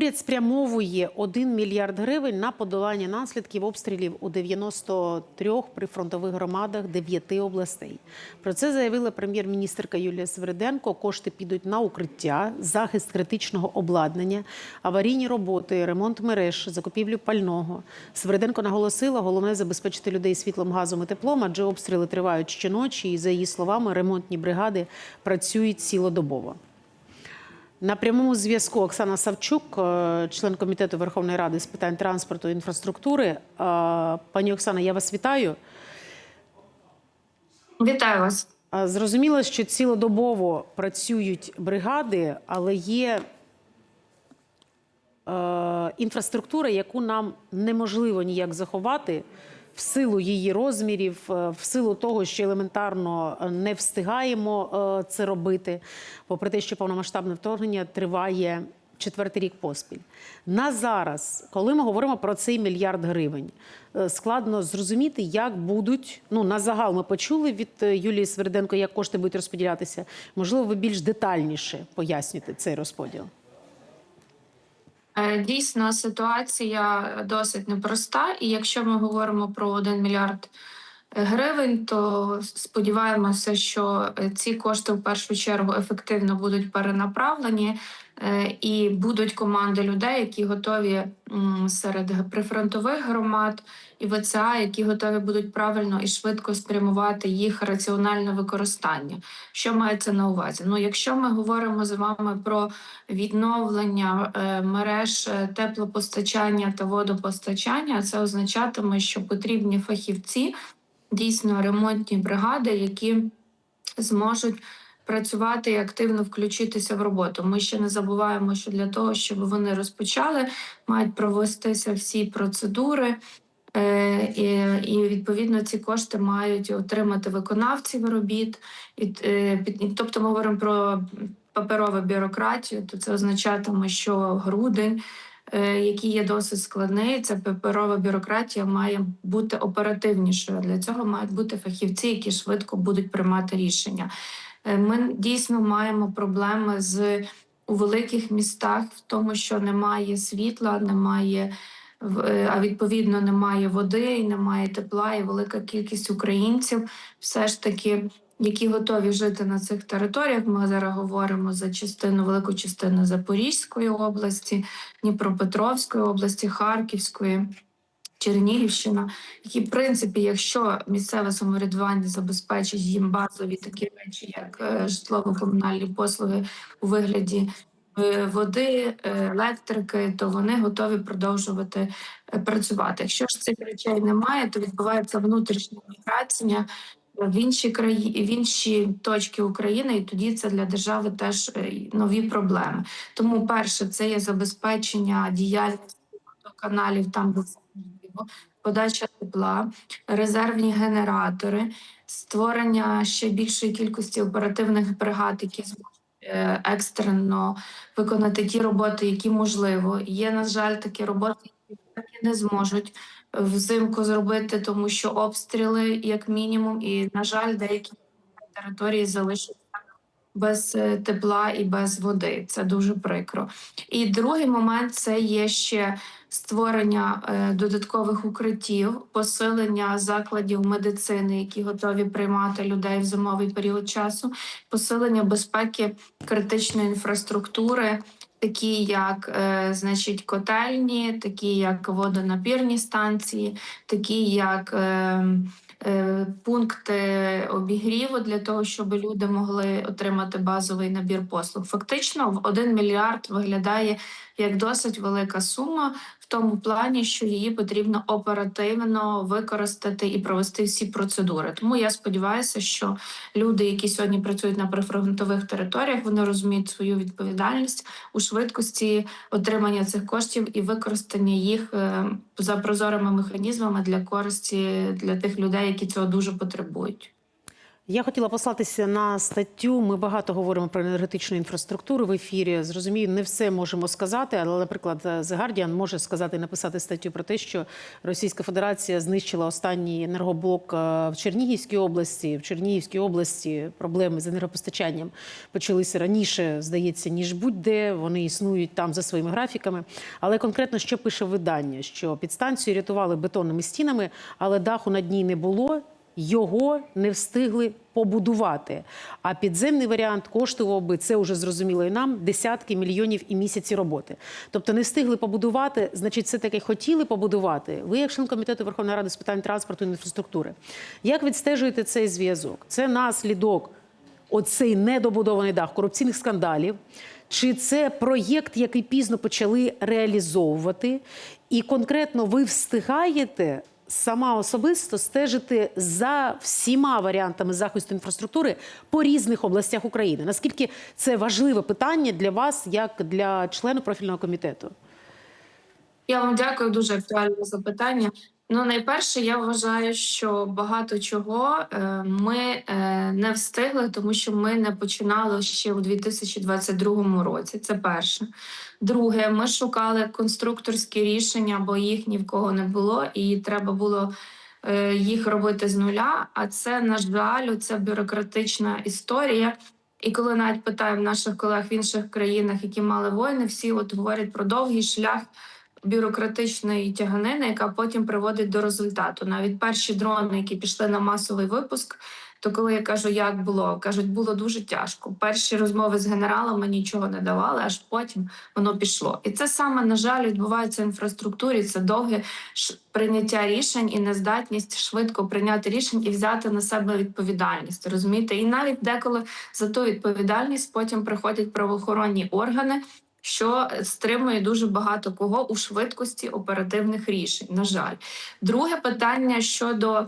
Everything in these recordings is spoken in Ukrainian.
Уряд спрямовує 1 мільярд гривень на подолання наслідків обстрілів у 93 прифронтових громадах 9 областей. Про це заявила прем'єр-міністрка Юлія Свириденко. Кошти підуть на укриття, захист критичного обладнання, аварійні роботи, ремонт мереж, закупівлю пального. Свириденко наголосила, головне забезпечити людей світлом, газом і теплом, адже обстріли тривають щоночі. І за її словами, ремонтні бригади працюють цілодобово. На прямому зв'язку Оксана Савчук, е, член комітету Верховної Ради з питань транспорту і інфраструктури. Е, Пані Оксана, я вас вітаю. Вітаю вас. Е, Зрозуміло, що цілодобово працюють бригади, але є інфраструктура, яку нам неможливо ніяк заховати в силу її розмірів, е, в силу того, що елементарно е, не встигаємо е, це робити, попри те, що повномасштабне вторгнення триває четвертий рік поспіль. На зараз, коли ми говоримо про цей мільярд гривень, складно зрозуміти, як будуть. Ну на загал ми почули від Юлії Сверденко, як кошти будуть розподілятися. Можливо, ви більш детальніше поясните цей розподіл. Е, Дійсно, ситуація досить непроста, і якщо ми говоримо про 1 мільярд гривень, то сподіваємося, що е, ці кошти в першу чергу ефективно будуть перенаправлені, е, і будуть команди людей, які готові серед прифронтових громад і ВЦА, які готові будуть правильно і швидко спрямувати їх раціональне використання. Що мається на увазі? Ну, якщо ми говоримо з вами про відновлення е, мереж теплопостачання та водопостачання, це означатиме, що потрібні фахівці, дійсно ремонтні бригади, які зможуть працювати і активно включитися в роботу. Ми ще не забуваємо, що для того, щоб вони розпочали, мають провестися всі процедури. Е, і, відповідно ці кошти мають отримати виконавців робіт. Е, тобто ми говоримо про паперову бюрократію, то це означатиме, що грудень, який є досить складний, ця паперова бюрократія має бути оперативнішою. Для цього мають бути фахівці, які швидко будуть приймати рішення. Е, Ми дійсно маємо проблеми з у великих містах в тому, що немає світла, немає е, а відповідно немає води, і немає тепла, і велика кількість українців все ж таки, які готові жити на цих територіях. Ми зараз говоримо за частину, велику частину Запорізької області, Дніпропетровської області, Харківської. Чернігівщина, які, в принципі, якщо місцеве самоврядування забезпечить їм базові такі речі, як е, житлово-комунальні послуги у вигляді е, води, е, електрики, то вони готові продовжувати працювати. Якщо ж цих речей немає, то відбувається внутрішня міграція в інші краї, в інші точки України, і тоді це для держави теж е, нові проблеми. Тому, перше, це є забезпечення діяльності каналів там, де подача тепла, резервні генератори, створення ще більшої кількості оперативних бригад, які зможуть е, екстрено виконати ті роботи, які можливо. Є, на жаль, такі роботи, які не зможуть взимку зробити, тому що обстріли, як мінімум, і, на жаль, деякі території залишаться без е, тепла і без води. Це дуже прикро. І другий момент це є ще створення е, додаткових укриттів, посилення закладів медицини, які готові приймати людей в зимовий період часу, посилення безпеки критичної інфраструктури. Такі як е, значить котельні, такі як водонапірні станції, такі як е, е, пункти обігріву для того, щоб люди могли отримати базовий набір послуг. Фактично, в 1 мільярд виглядає як досить велика сума тому плані, що її потрібно оперативно використати і провести всі процедури. Тому я сподіваюся, що люди, які сьогодні працюють на прифронтових територіях, вони розуміють свою відповідальність у швидкості отримання цих коштів і використання їх е, за прозорими механізмами для користі для тих людей, які цього дуже потребують. Я хотіла послатися на статтю. Ми багато говоримо про енергетичну інфраструктуру в ефірі. Зрозумію, не все можемо сказати, але, наприклад, The Guardian може сказати і написати статтю про те, що Російська Федерація знищила останній енергоблок е, в Чернігівській області. В Чернігівській області проблеми з енергопостачанням почалися раніше, здається, ніж будь-де. Вони існують там за своїми графіками. Але конкретно що пише видання? Що підстанцію рятували бетонними стінами, але даху над ній не було. Його не встигли побудувати. А підземний варіант коштував би це вже зрозуміло і нам десятки мільйонів і місяці роботи. Тобто не встигли побудувати, значить, все таки хотіли побудувати. Ви, як член комітету Верховної Ради з питань транспорту і інфраструктури, як відстежуєте цей зв'язок? Це наслідок оцей недобудований дах корупційних скандалів. Чи це проєкт, який пізно почали реалізовувати, і конкретно ви встигаєте сама особисто стежити за всіма варіантами захисту інфраструктури по різних областях України? Наскільки це важливе питання для вас, як для члена профільного комітету? Я вам дякую, дуже актуальне запитання. Ну, найперше, я вважаю, що багато чого е, ми е, не встигли, тому що ми не починали ще у 2022 році. Це перше. Друге, ми шукали конструкторські рішення, бо їх ні в кого не було, і треба було е, їх робити з нуля. А це, на жаль, це бюрократична історія. І коли навіть питаємо наших колег в інших країнах, які мали воїни, всі от говорять про довгий шлях бюрократичної тяганини, яка потім приводить до результату. Навіть перші дрони, які пішли на масовий випуск, то коли я кажу, як було, кажуть, було дуже тяжко. Перші розмови з генералами нічого не давали, аж потім воно пішло. І це саме на жаль відбувається в інфраструктурі. Це довге прийняття рішень і нездатність швидко прийняти рішень і взяти на себе відповідальність. Розумієте, і навіть деколи за ту відповідальність потім приходять правоохоронні органи. Що стримує дуже багато кого у швидкості оперативних рішень. На жаль, друге питання щодо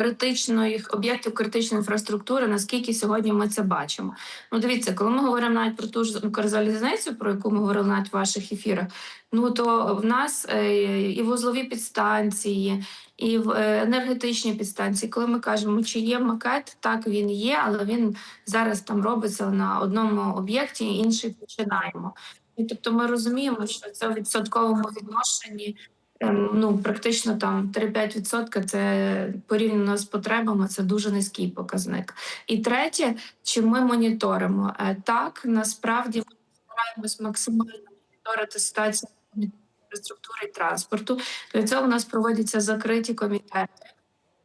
критичної об'єктів критичної інфраструктури. Наскільки сьогодні ми це бачимо? Ну, дивіться, коли ми говоримо навіть про ту ж Укрзалізницю, про яку ми говорили навіть в ваших ефірах, ну то в нас е, і вузлові підстанції, і в е, енергетичні підстанції, коли ми кажемо, чи є макет, так він є, але він зараз там робиться на одному об'єкті, інший починаємо. І тобто ми розуміємо, що це в відсотковому відношенні. ем, Ну, практично там 3-5% це порівняно з потребами, це дуже низький показник. І третє, чи ми моніторимо? Е, Так, насправді ми стараємось максимально моніторити ситуацію інфраструктури і транспорту. Для цього у нас проводяться закриті комітети,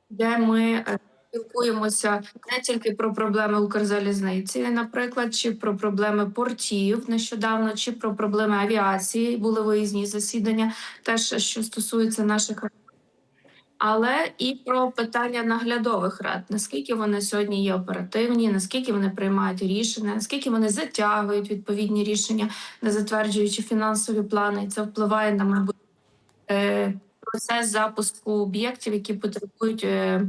де ми е, спілкуємося не тільки про проблеми Укрзалізниці, наприклад, чи про проблеми портів нещодавно, чи про проблеми авіації. Були виїзні засідання, теж що стосується наших. Але і про питання наглядових рад, наскільки вони сьогодні є оперативні, наскільки вони приймають рішення, наскільки вони затягують відповідні рішення, не затверджуючи фінансові плани, і це впливає на мабуть е, процес запуску об'єктів, які потребують е,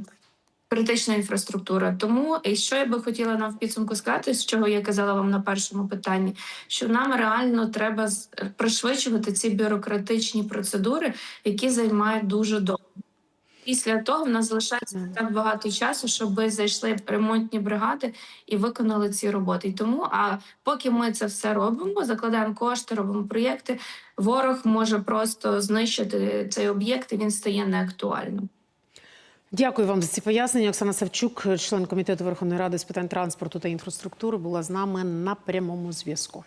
критичної інфраструктури. Тому і що я би хотіла нам в підсумку сказати, з чого я казала вам на першому питанні, що нам реально треба пришвидшувати ці бюрократичні процедури, які займають дуже довго. Після того в нас залишається так багато часу, щоб зайшли ремонтні бригади і виконали ці роботи. І тому, а поки ми це все робимо, закладаємо кошти, робимо проєкти, ворог може просто знищити цей об'єкт, і він стає неактуальним. Дякую вам за ці пояснення. Оксана Савчук, член комітету Верховної Ради з питань транспорту та інфраструктури, була з нами на прямому зв'язку.